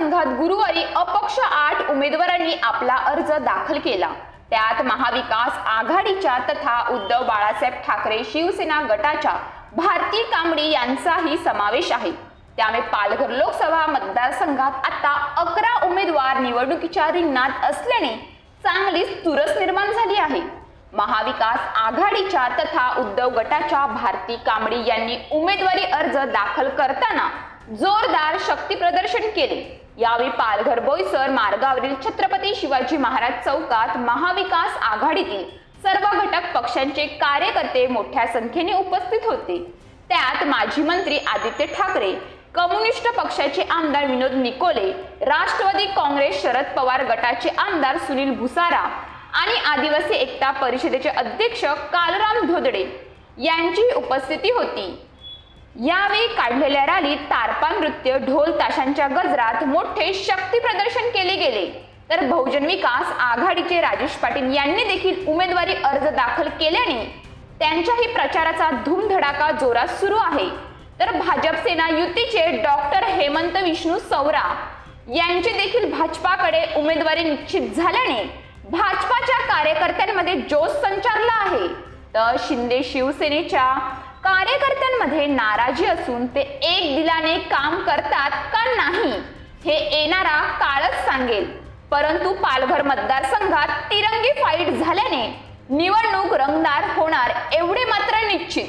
संघात गुरुवारी अपक्ष आठ उमेदवारांनी आपला अर्ज दाखल केला. त्यात महाविकास आघाडीच्या तथा उद्धव बाळासाहेब ठाकरे शिवसेना गटाच्या भारती कांबडी यांचाही समावेश आहे. त्यामुळे पालघर लोकसभा मतदारसंघात आता अकरा उमेदवार निवडणुकीच्या रिंगणात असल्याने चांगलीच तुरस निर्माण झाली आहे. महाविकास आघाडीच्या तथा उद्धव गटाच्या भारती कांबडी यांनी उमेदवारी अर्ज दाखल करताना जोरदार शक्ती प्रदर्शन केले. यावेळी पालघर बोईसर मार्गावरील छत्रपती शिवाजी महाराज चौकात महाविकास आघाडीतील सर्व घटक पक्षांचे कार्यकर्ते मोठ्या संख्येने उपस्थित होते. त्यात माजी मंत्री आदित्य ठाकरे कम्युनिस्ट पक्षाचे आमदार विनोद निकोले राष्ट्रवादी काँग्रेस शरद पवार गटाचे आमदार सुनील भुसारा आणि आदिवासी एकता परिषदेचे अध्यक्ष कालराम धोदडे यांची उपस्थिती होती. यावेळी काढलेल्या रॅलीत तारपा नृत्य ढोल ताशांच्या गजरात मोठे शक्ती प्रदर्शन केले गेले. तर बहुजन विकास आघाडीचे राजेश पाटील यांनी देखील उमेदवारी अर्ज दाखल केल्याने त्यांच्याही प्रचाराचा धूमधडाका जोरात सुरू आहे. तर भाजप सेना युतीचे डॉक्टर हेमंत विष्णू सौरा यांची देखील भाजपाकडे उमेदवारी निश्चित झाल्याने भाजपाच्या कार्यकर्त्यांमध्ये जोश संचारला आहे. तर शिंदे शिवसेनेच्या कार्यकर्त्यांमध्ये नाराजी असून ते एक दिलाने काम करतात का नाही हे येणारा काळच सांगेल. परंतु पालघर मतदारसंघात तिरंगी फाईट झाल्याने निवडणूक रंगदार होणार एवढे मात्र निश्चित.